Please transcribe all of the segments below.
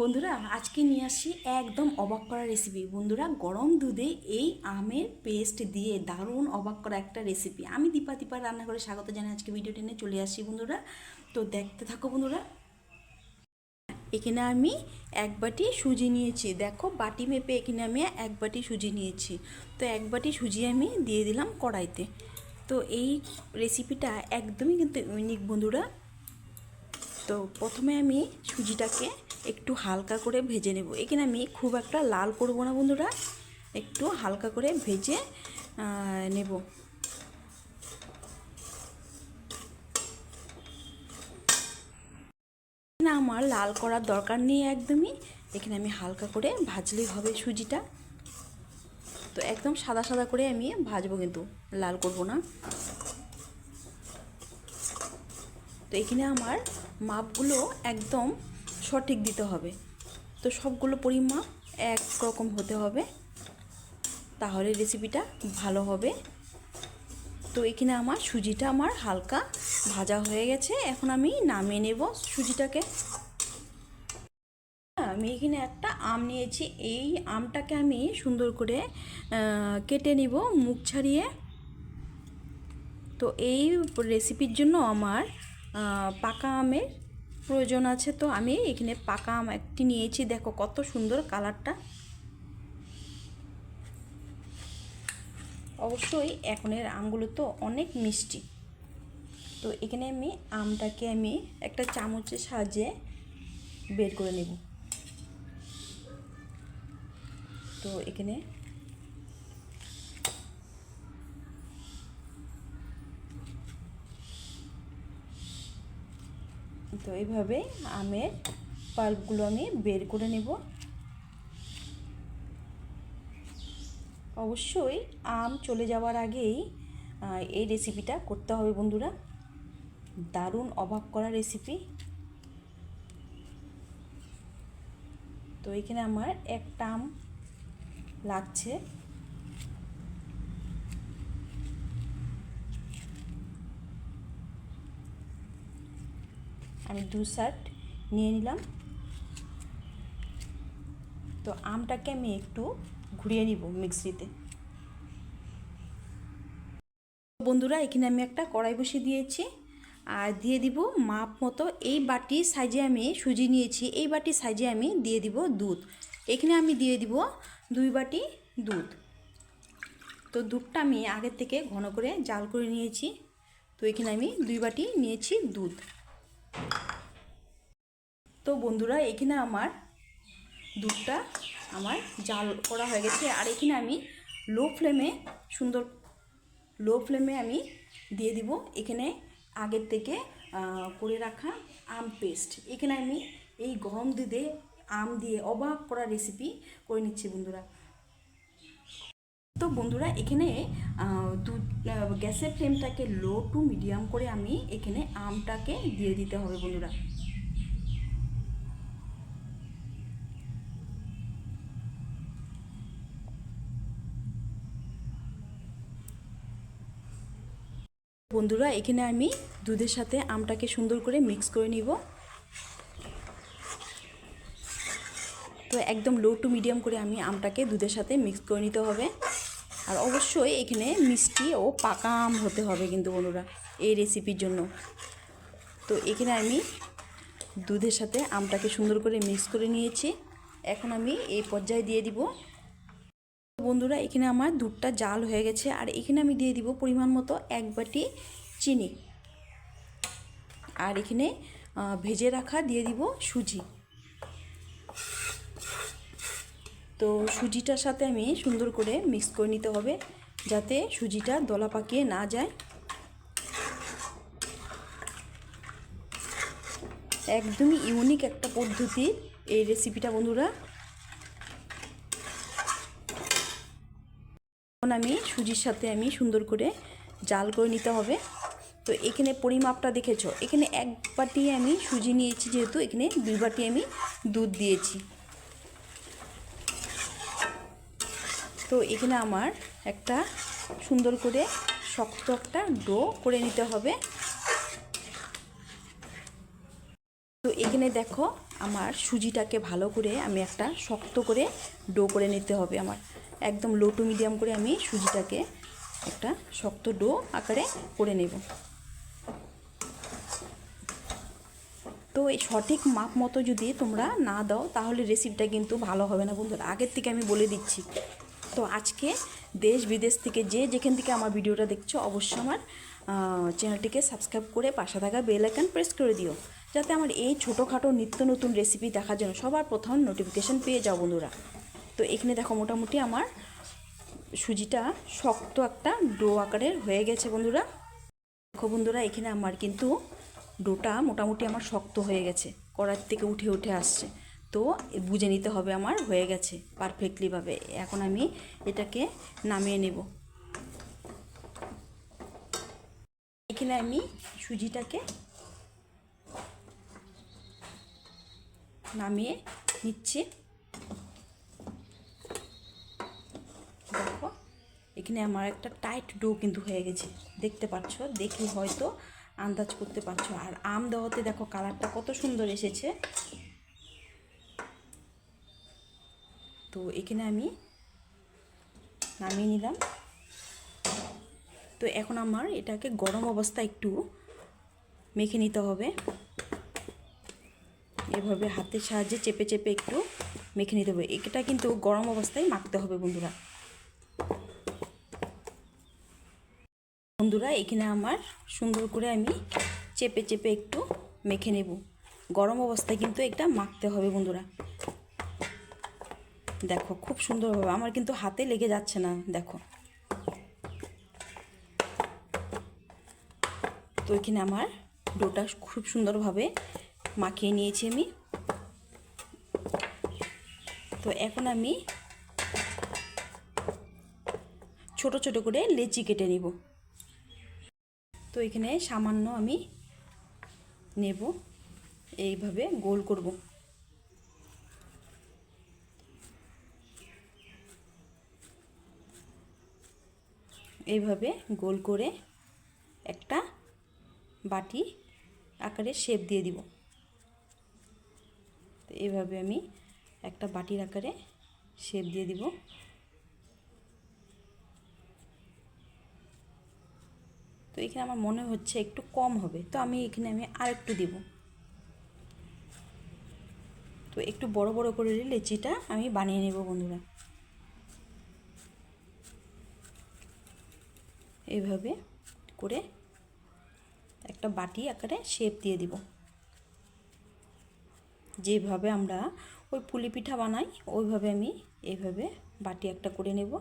বন্ধুরা, আজকে নিয়ে আসি একদম অবাক করা রেসিপি বন্ধুরা, গরম দুধে এই আমের পেস্ট দিয়ে দারুণ অবাক করা একটা রেসিপি আমি দীপা দীপা রান্না করে স্বাগত জানাই আজকে ভিডিও টেনে চলে আসি বন্ধুরা। তো দেখতে থাকো বন্ধুরা। এখানে আমি এক বাটি সুজি নিয়েছি। দেখো, বাটি মেপে এখানে আমি এক বাটি সুজি নিয়েছি। তো এক বাটি সুজি আমি দিয়ে দিলাম কড়াইতে। তো এই রেসিপিটা একদমই কিন্তু ইউনিক বন্ধুরা। তো প্রথমে আমি সুজিটাকে একটু হালকা করে ভেজে নেব। এখানে আমি খুব একটা লাল করব না বন্ধুরা, একটু হালকা করে ভেজে নেব। না, আমার লাল করার দরকার নেই একদমই। এখানে আমি হালকা করে ভাজলেই হবে সুজিটা। তো একদম সাদা সাদা করে আমি ভাজবো কিন্তু, লাল করব না। তো এখানে আমার মাপগুলো একদম সঠিক দিতে হবে। তো সবগুলো পরিমাপ এক রকম হতে হবে। তাহলে রেসিপিটা ভালো হবে। তো এখানে আমার সুজিটা আমার হালকা ভাজা হয়ে গেছে। এখন আমি নামিয়ে নেব সুজিটাকে। আমি এখানে একটা আম নিয়েছি। এই আমটাকে আমি সুন্দর করে কেটে নিব মুখ ছাড়িয়ে। তো এই রেসিপির জন্য আমার পাকা আমের প্রয়োজন আছে, তো আমি এখানে পাকা আম একটি নিয়েছি। দেখো কত সুন্দর কালারটা। অবশ্যই এখনের আমগুলো তো অনেক মিষ্টি। তো এখানে আমি আমটাকে আমি একটা চামচের সাহায্যে বের করে নেব। তো এখানে তো এইভাবে আমের পাল্পগুলো আমি বের করে নেব। অবশ্যই আম চলে যাওয়ার আগেই এই রেসিপিটা করতে হবে বন্ধুরা। দারুণ অবাক করা রেসিপি তো এখানে আমার একটা আম লাগছে। আমি দু সাইড নিয়ে নিলাম। তো আমটাকে আমি একটু ঘুরিয়ে নিব মিক্সিতে। বন্ধুরা, এখানে আমি একটা কড়াই বসিয়ে দিয়েছি। আর দিয়ে দিব মাপ মতো এই বাটি সাইজে আমি সুজি নিয়েছি, এই বাটি সাইজে আমি দিয়ে দিব দুধ। এখানে আমি দিয়ে দিব দুই বাটি দুধ। তো দুধটা আমি আগের থেকে ঘন করে জাল করে নিয়েছি। তো এখানে আমি দুই বাটি নিয়েছি দুধ। তো বন্ধুরা, এখানে আমার দুধটা আমার জাল করা হয়ে গেছে। আর এখানে আমি লো ফ্লেমে সুন্দর লো ফ্লেমে আমি দিয়ে দিব। এখানে আগের থেকে করে রাখা আম পেস্ট এখানে আমি এই গরম দুধে আম দিয়ে অবাক করা রেসিপি করে নিচ্ছি বন্ধুরা। তো বন্ধুরা, এখানে দুধ গ্যাসের ফ্লেমটাকে লো টু মিডিয়াম করে আমি এখানে আমটাকে দিয়ে দিতে হবে বন্ধুরা। বন্ধুরা, এখানে আমি দুধের সাথে আমটাকে সুন্দর করে মিক্স করে নিব। তো একদম লো টু মিডিয়াম করে আমি আমটাকে দুধের সাথে মিক্স করে নিতে হবে। আর অবশ্যই এখানে মিষ্টি ও পাকা আম হতে হবে কিন্তু বন্ধুরা এই রেসিপির জন্য। তো এখানে আমি দুধের সাথে আমটাকে সুন্দর করে মিক্স করে নিয়েছি। এখন আমি এই পর্যায়ে দিয়ে দিব। বন্ধুরা, এখানে আমার দুধটা জাল হয়ে গেছে আর এখানে আমি দিয়ে দিব পরিমাণ মতো এক বাটি চিনি। আর এখানে ভেজে রাখা দিয়ে দিব সুজি। তো সুজিটার সাথে আমি সুন্দর করে মিক্স করে নিতে হবে যাতে সুজিটা দলা পাকিয়ে না যায়। একদমই ইউনিক একটা পদ্ধতি এই রেসিপিটা বন্ধুরা। এখন আমি সুজির সাথে আমি সুন্দর করে জাল করে নিতে হবে। তো এখানে পরিমাপটা দেখেছ? এখানে এক বাটি আমি সুজি নিয়েছি যেহেতু, এখানে দুই বাটি আমি দুধ দিয়েছি। তো এখানে আমার একটা সুন্দর করে শক্ত একটা ডো করে নিতে হবে। তো এখানে দেখো আমার সুজিটাকে ভালো করে আমি একটা শক্ত করে ডো করে নিতে হবে আমার। একদম লো টু মিডিয়াম করে আমি সুজিটাকে একটা শক্ত ডো আকারে করে নেব। তো এই সঠিক মাপ মতো যদি তোমরা না দাও, তাহলে রেসিপিটা কিন্তু ভালো হবে না বন্ধুরা। আগের থেকে আমি বলে দিচ্ছি। তো আজকে দেশ, বিদেশ থেকে যে যেখান থেকে আমার ভিডিওটা দেখছ, অবশ্যই আমার চ্যানেলটিকে সাবস্ক্রাইব করে পাশে থাকা বেল আইকন প্রেস করে দিও। যাতে আমার এই ছোটোখাটো নিত্য নতুন রেসিপি দেখার জন্য সবার প্রথম নোটিফিকেশান পেয়ে যাও বন্ধুরা। তো এখানে দেখো মোটামুটি আমার সুজিটা শক্ত একটা ডো আকারের হয়ে গেছে বন্ধুরা। দেখো বন্ধুরা, এখানে আমার কিন্তু ডোটা মোটামুটি আমার শক্ত হয়ে গেছে কড়ার থেকে উঠে উঠে আসছে। তো বুঝে নিতে হবে আমার, হয়ে গেছে পারফেক্টলিভাবে এখন আমি এটাকে নামিয়ে নেব। এখানে আমি সুজিটাকে নামিয়ে নিচ্ছি। দেখো, এখানে আমার একটা টাইট ডো কিন্তু হয়ে গেছে। দেখতে পাচ্ছ? দেখি হয়তো আন্দাজ করতে পারছ। আর আম দেওয়াতে দেখো কালারটা কত সুন্দর এসেছে। তো এখানে আমি নামিয়ে নিলাম। তো এখন আমার এটাকে গরম অবস্থা একটু মেখে নিতে হবে। এভাবে হাতের সাহায্যে চেপে চেপে একটু মেখে নিতে হবে। এটা কিন্তু গরম অবস্থায় মাখতে হবে বন্ধুরা। বন্ধুরা, এখানে আমার সুন্দর করে আমি চেপে চেপে একটু মেখে নেব। গরম অবস্থায় কিন্তু এটা মাখতে হবে বন্ধুরা। দেখো, খুব সুন্দরভাবে। আমার কিন্তু হাতে লেগে যাচ্ছে না, দেখো। তো এখানে আমার ডোটা খুব সুন্দরভাবে মাখিয়ে নিয়েছি আমি। তো এখন আমি ছোট ছোট করে লেচি কেটে নিব। তো এখানে সামান্য আমি নেব, এইভাবে গোল করব। এইভাবে গোল করে একটা বাটি আকারে শেপ দিয়ে দিব। তো এইভাবে আমি একটা বাটির আকারে শেপ দিয়ে দিব। তো এখানে আমার মনে হচ্ছে একটু কম হবে, তো আমি এখানে আমি আর একটু দেব। তো একটু বড় বড় করে লেচিটা আমি বানিয়ে নেব বন্ধুরা। এইভাবে করে একটা বাটি আকারে শেপ দিয়ে দিব। যেভাবে আমরা ওই পুলি পিঠা বানাই, ওইভাবে আমি এইভাবে বাটি একটা করে নেব।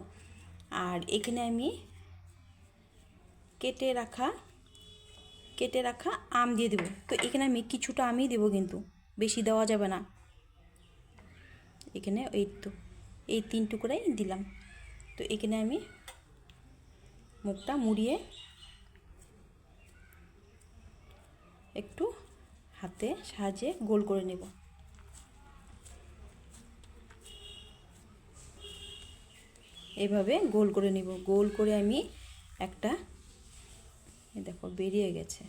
আর এখানে আমি কেটে রাখা কেটে রাখা আম দিয়ে দেবো। তো এখানে আমি কিছুটা আমই দেবো কিন্তু, বেশি দেওয়া যাবে না। এখানে এই তো, এই তিন টুকরাই দিলাম। তো এখানে আমি মুখটা মুড়িয়ে একটু হাতে সাহায্যে গোল করে নেব। এভাবে গোল করে নিব। গোল করে আমি একটা দেখো, বেরিয়ে গেছে।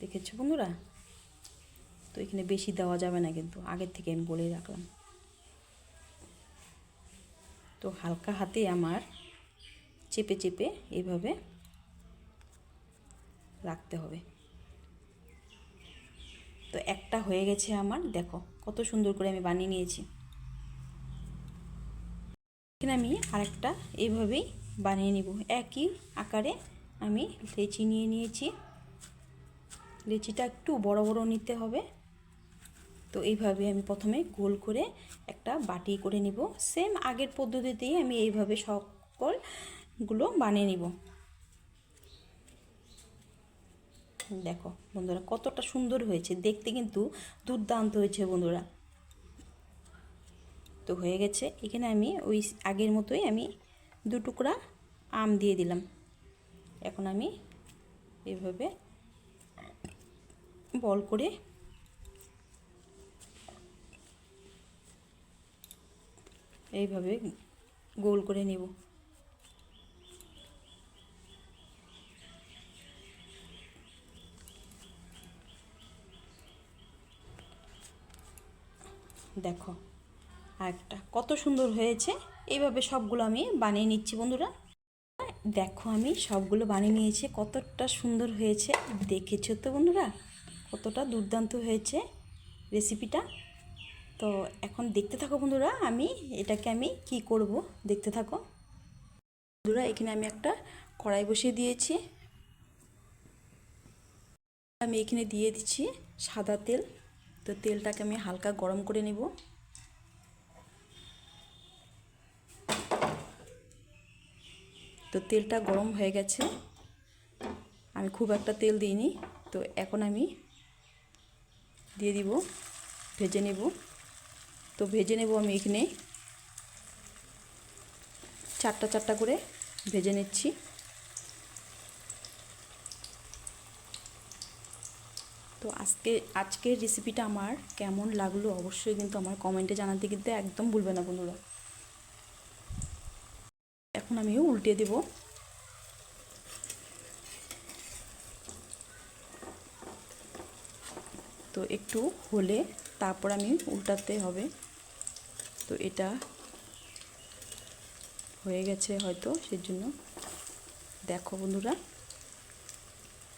দেখেছ বন্ধুরা? তো এখানে বেশি দেওয়া যাবে না কিন্তু, আগের থেকে আমি বলে রাখলাম। তো হালকা হাতে আমার চেপে চেপে এইভাবে রাখতে হবে। তো একটা হয়ে গেছে আমার, দেখো কত সুন্দর করে আমি বানিয়ে নিয়েছি। এখানে আমি আরেকটা এইভাবেই বানিয়ে নিব। একই আকারে আমি লেচি নিয়ে নিয়েছি। লেচিটা একটু বড় বড় নিতে হবে। তো এইভাবে আমি প্রথমে গোল করে একটা বাটি করে নিব। সেম আগের পদ্ধতিতেই আমি এইভাবে সকলগুলো বানিয়ে নিব। দেখো বন্ধুরা, কতটা সুন্দর হয়েছে। দেখতে কিন্তু দুর্দান্ত হয়েছে বন্ধুরা। তো হয়ে গেছে, এখানে আমি ওই আগের মতোই আমি দু টুকরা আম দিয়ে দিলাম। এখন আমি এভাবে বল করে এইভাবে গোল করে নেব। দেখো একটা কত সুন্দর হয়েছে। এইভাবে সবগুলো আমি বানিয়ে নিচ্ছি বন্ধুরা। দেখো আমি সবগুলো বানিয়ে নিয়েছি। কতটা সুন্দর হয়েছে। দেখেছ তো বন্ধুরা? কতটা দুর্দান্ত হয়েছে রেসিপিটা তো এখন দেখতে থাকো বন্ধুরা, আমি এটাকে আমি কি করব? দেখতে থাকো। বন্ধুরা, এখানে আমি একটা কড়াই বসিয়ে দিয়েছি। আমি এখানে দিয়ে দিচ্ছি সাদা তেল। তো তেলটাকে আমি হালকা গরম করে নেব। তো তেলটা গরম হয়ে গেছে। আমি খুব একটা তেল দিইনি, তো এখন আমি দিয়ে দিব, ভেজে নেব। তো ভেজে নেব আমি এখানে। চারটা চারটা করে ভেজে নিচ্ছি। তো আজকে, আজকের রেসিপিটা আমার কেমন লাগল অবশ্যই কিন্তু আমার কমেন্টে জানাতে কিন্তু একদম ভুলবে না বন্ধুরা। এখন আমি উল্টে দেব। তো একটু হলে তারপর আমি উল্টাতে হবে। তো এটা হয়ে গেছে হয়তো, সেজন্য দেখো বন্ধুরা,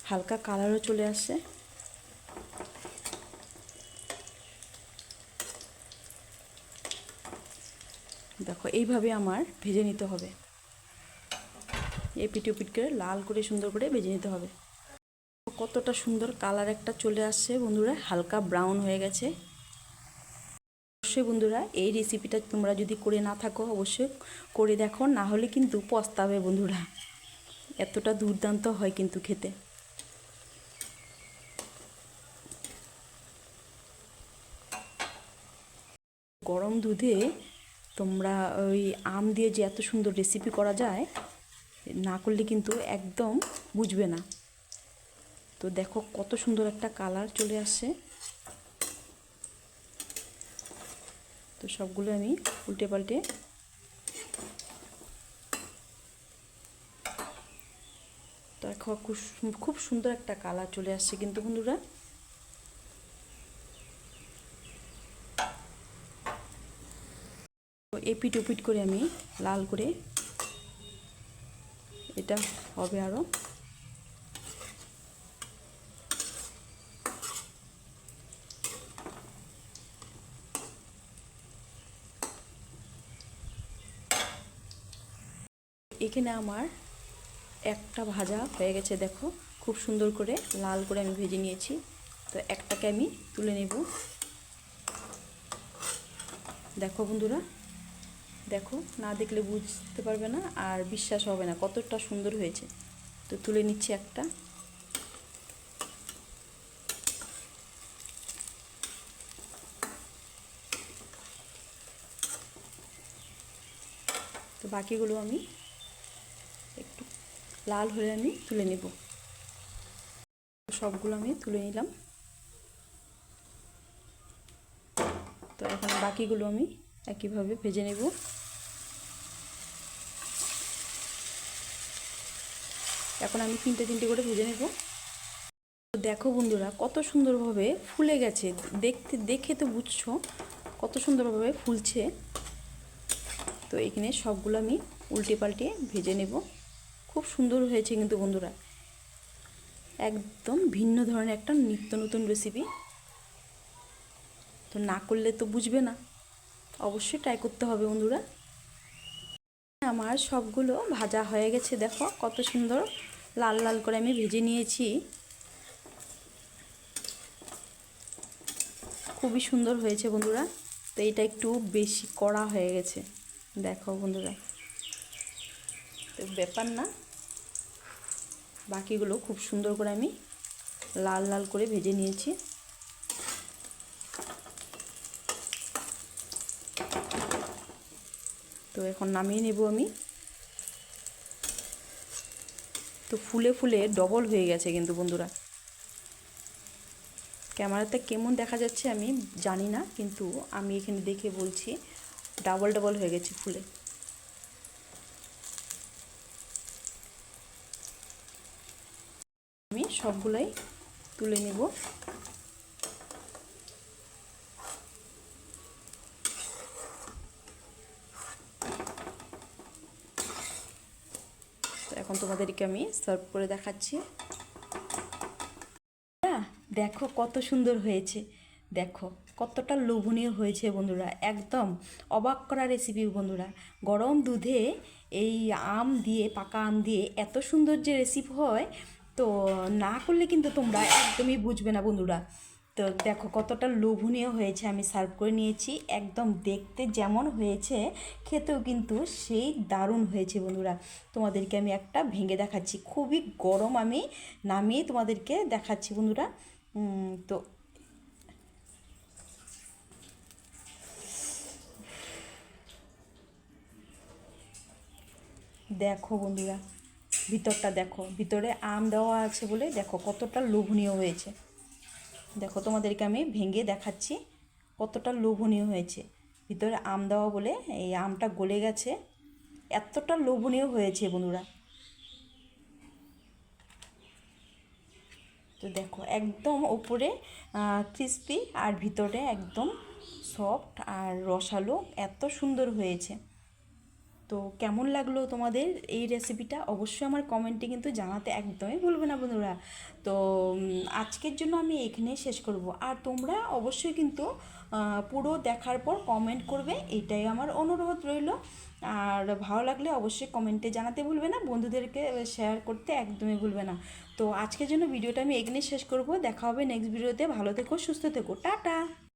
হালকা কালারও চলে আসছে। দেখো, এইভাবে আমার ভেজে নিতে হবে। এপিট ওপিট করে লাল করে সুন্দর করে ভেজে নিতে হবে। কতটা সুন্দর কালার একটা চলে আসছে বন্ধুরা, হালকা ব্রাউন হয়ে গেছে। অবশ্যই বন্ধুরা, এই রেসিপিটা তোমরা যদি করে না থাকো, অবশ্যই করে দেখো, না হলে কিন্তু পস্তাবে বন্ধুরা। এতটা দুর্দান্ত হয় কিন্তু খেতে। গরম দুধে তোমরা ওই আম দিয়ে যে এত সুন্দর রেসিপি করা যায়, না করলে কিন্তু একদম বুঝবে না। তো দেখো কত সুন্দর একটা কালার চলে আসছে তো সবগুলো আমি উল্টে পাল্টে দেখো খুব খুব সুন্দর একটা কালার চলে আসছে কিন্তু বন্ধুরা। এপিট ওপিট করে আমি লাল করে এটা হবে আরও এখানে আমার একটা ভাজা হয়ে গেছে, দেখো। খুব সুন্দর করে লাল করে আমি ভেজে নিয়েছি। তো একটাকে আমি তুলে নেব। দেখো বন্ধুরা দেখো, না দেখলে বুঝতে পারবে না আর বিশ্বাস হবে না, কতটা সুন্দর হয়েছে। তো তুলে নিচ্ছি একটা। তো বাকিগুলো আমি একটু লাল হলে আমি তুলে নেব। সবগুলো আমি তুলে নিলাম। তো এখন বাকিগুলো আমি একইভাবে ভেজে নেব। এখন আমি তিনটে তিনটে করে ভেজে নেব। দেখো বন্ধুরা, কত সুন্দরভাবে ফুলে গেছে। দেখতে, দেখে তো বুঝছ কত সুন্দরভাবে ফুলছে। তো এখানে সবগুলো আমি উল্টে পাল্টে ভেজে নেব। খুব সুন্দর হয়েছে কিন্তু বন্ধুরা। একদম ভিন্ন ধরনের একটা নিত্য নতুন রেসিপি তো না করলে তো বুঝবে না। অবশ্যই ট্রাই করতে হবে বন্ধুরা। আমার সবগুলো ভাজা হয়ে গেছে, দেখো কত সুন্দর। লাল লাল করে আমি ভেজে নিয়েছি। খুবই সুন্দর হয়েছে বন্ধুরা। তো এটা একটু বেশি কড়া হয়ে গেছে। দেখো বন্ধুরা। তো ব্যাপার না। বাকিগুলো খুব সুন্দর করে আমি লাল লাল করে ভেজে নিয়েছি। তো এখন নামিয়ে নেব আমি। তো ফুলে ফুলে ডবল হয়ে গেছে কিন্তু বন্ধুরা। ক্যামেরাতে কেমন দেখা যাচ্ছে আমি জানি না, কিন্তু আমি এখানে দেখে বলছি ডাবল ডাবল হয়ে গেছে ফুলে। আমি সবগুলাই তুলে নেব। এখন তোমাদেরকে আমি সার্ভ করে দেখাচ্ছি। না, দেখো কত সুন্দর হয়েছে। দেখো কতটা লোভনীয় হয়েছে বন্ধুরা একদম অবাক করা রেসিপি বন্ধুরা। গরম দুধে এই আম দিয়ে পাকা আম দিয়ে এত সুন্দর যে রেসিপি হয় তো না করলে কিন্তু তোমরা একদমই বুঝবে না বন্ধুরা। তো দেখো কতটা লোভনীয় হয়েছে, আমি সার্ভ করে নিয়েছি। একদম দেখতে যেমন হয়েছে, খেতেও কিন্তু সেই দারুণ হয়েছে বন্ধুরা। তোমাদেরকে আমি একটা ভেঙে দেখাচ্ছি। খুবই গরম আমি নামিয়ে তোমাদেরকে দেখাচ্ছি বন্ধুরা। তো দেখো বন্ধুরা, ভিতরটা দেখো, ভিতরে আম দেওয়া আছে বলে দেখো কতটা লোভনীয় হয়েছে। দেখো, তোমাদেরকে আমি ভেঙে দেখাচ্ছি কতটা লোভনীয় হয়েছে। ভিতরে আম দেওয়া বলে এই আমটা গলে গেছে। এতটা লোভনীয় হয়েছে বন্ধুরা। তো দেখো, একদম ওপরে ক্রিস্পি আর ভিতরে একদম সফট আর রসালো এত সুন্দর হয়েছে। তো কেমন লাগল তোমাদের এই রেসিপিটা অবশ্যই আমার কমেন্টে কিন্তু জানাতে একদমই ভুলবে না বন্ধুরা। তো আজকের জন্য আমি এখানেই শেষ করব। আর তোমরা অবশ্যই কিন্তু পুরো দেখার পর কমেন্ট করবে। এটাই আমার অনুরোধ রইল। আর ভালো লাগলে অবশ্যই কমেন্টে জানাতে ভুলবে না। বন্ধুদেরকে শেয়ার করতে একদমই ভুলবে না। তো আজকের জন্য ভিডিওটা আমি এখানেই শেষ করব। দেখা হবে নেক্সট ভিডিওতে ভালো থেকো, সুস্থ থেকো। টাটা!